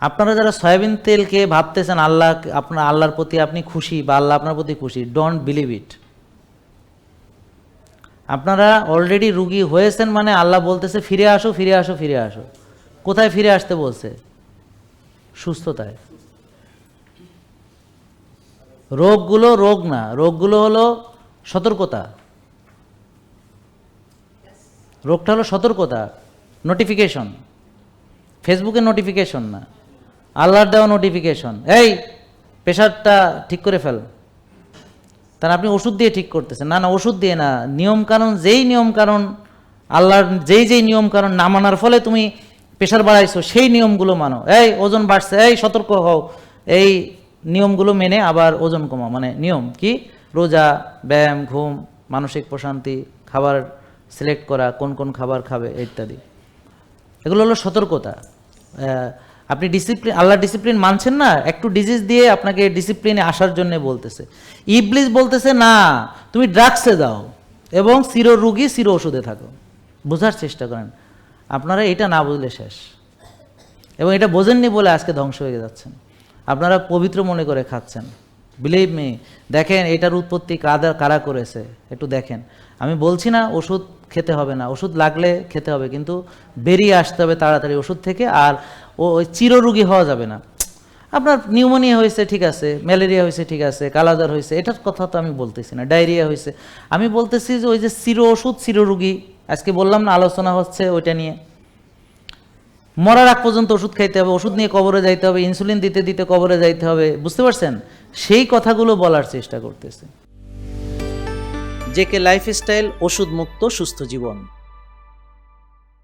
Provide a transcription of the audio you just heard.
আপনারা যারা সয়াবিন তেলকে ভাবতেছেন আল্লাহ, আপনার, আল্লাহর প্রতি আপনি খুশি বা আল্লাহ আপনার প্রতি খুশি ডোন্ট বিলিভ ইট আপনারা অলরেডি রুগী হয়েছেন মানে আল্লাহ বলতেছে, ফিরে আসো ফিরে আসো ফিরে আসো। কোথায় ফিরে আসতে বলছে? সুস্থতায়। রোগগুলো রোগ না, রোগগুলো হলো সতর্কতা। রোগটা হলো সতর্কতা নোটিফিকেশন ফেসবুকে নোটিফিকেশন না। আল্লাহর দেওয়া নোটিফিকেশন এই প্রেশারটা ঠিক করে ফেল। তার আপনি ওষুধ দিয়ে ঠিক করতেছেন। না না, ওষুধ দিয়ে না। নিয়ম কানুন যেই নিয়ম কানুন আল্লাহর যেই যেই নিয়ম কানুন না মানার ফলে তুমি প্রেশার বাড়াইছো, সেই নিয়মগুলো মানো। এই, ওজন বাড়ছে, এই, সতর্ক হও। এই নিয়মগুলো মেনে আবার ওজন কমা মানে নিয়ম কি? রোজা, ব্যায়াম, ঘুম, মানসিক প্রশান্তি, খাবার সিলেক্ট করা, কোন কোন খাবার খাবে, ইত্যাদি। এগুলো হলো সতর্কতা। আপনি ডিসিপ্লিন আল্লাহ ডিসিপ্লিন মানছেন না, একটু ডিজিজ দিয়ে আপনাকে ডিসিপ্লিনে আসার জন্য বলতেছে। ইবলিস বলতেছে, না, তুমি ড্রাগসে যাও এবং চির রুগী, চির ওষুধে থাকো। বোঝার চেষ্টা করেন। আপনারা এটা না বুঝলে শেষ। এবং এটা বোঝেননি বলে আজকে ধ্বংস হয়ে যাচ্ছেন। আপনারা পবিত্র মনে করে খাচ্ছেন। বিলিভ মি দেখেন এটার উৎপত্তি কাদা কারা করেছে, একটু দেখেন। আমি বলছি না ওষুধ খেতে হবে না, ওষুধ লাগলে খেতে হবে, কিন্তু বেরিয়ে আসতে হবে তাড়াতাড়ি ওষুধ থেকে। আর ও ওই চিররোগী হওয়া যাবে না। আপনার নিউমোনিয়া হয়েছে, ঠিক আছে ম্যালেরিয়া হয়েছে, ঠিক আছে, কালাজার হয়েছে, এটার কথা তো আমি বলতেছি না ডায়রিয়া হয়েছে। আমি বলতেছি যে ওই যে চির ওষুধ, চিররোগী, আজকে বললাম না, আলোচনা হচ্ছে ওইটা নিয়ে। মরার আগ পর্যন্ত ওষুধ খাইতে হবে, ওষুধ নিয়ে কবরে যাইতে হবে ইনসুলিন দিতে দিতে কবরে যাইতে হবে, বুঝতে পারছেন? সেই কথাগুলো বলার চেষ্টা করতেছে। জেকে লাইফস্টাইল ওষুধ মুক্ত সুস্থ জীবন।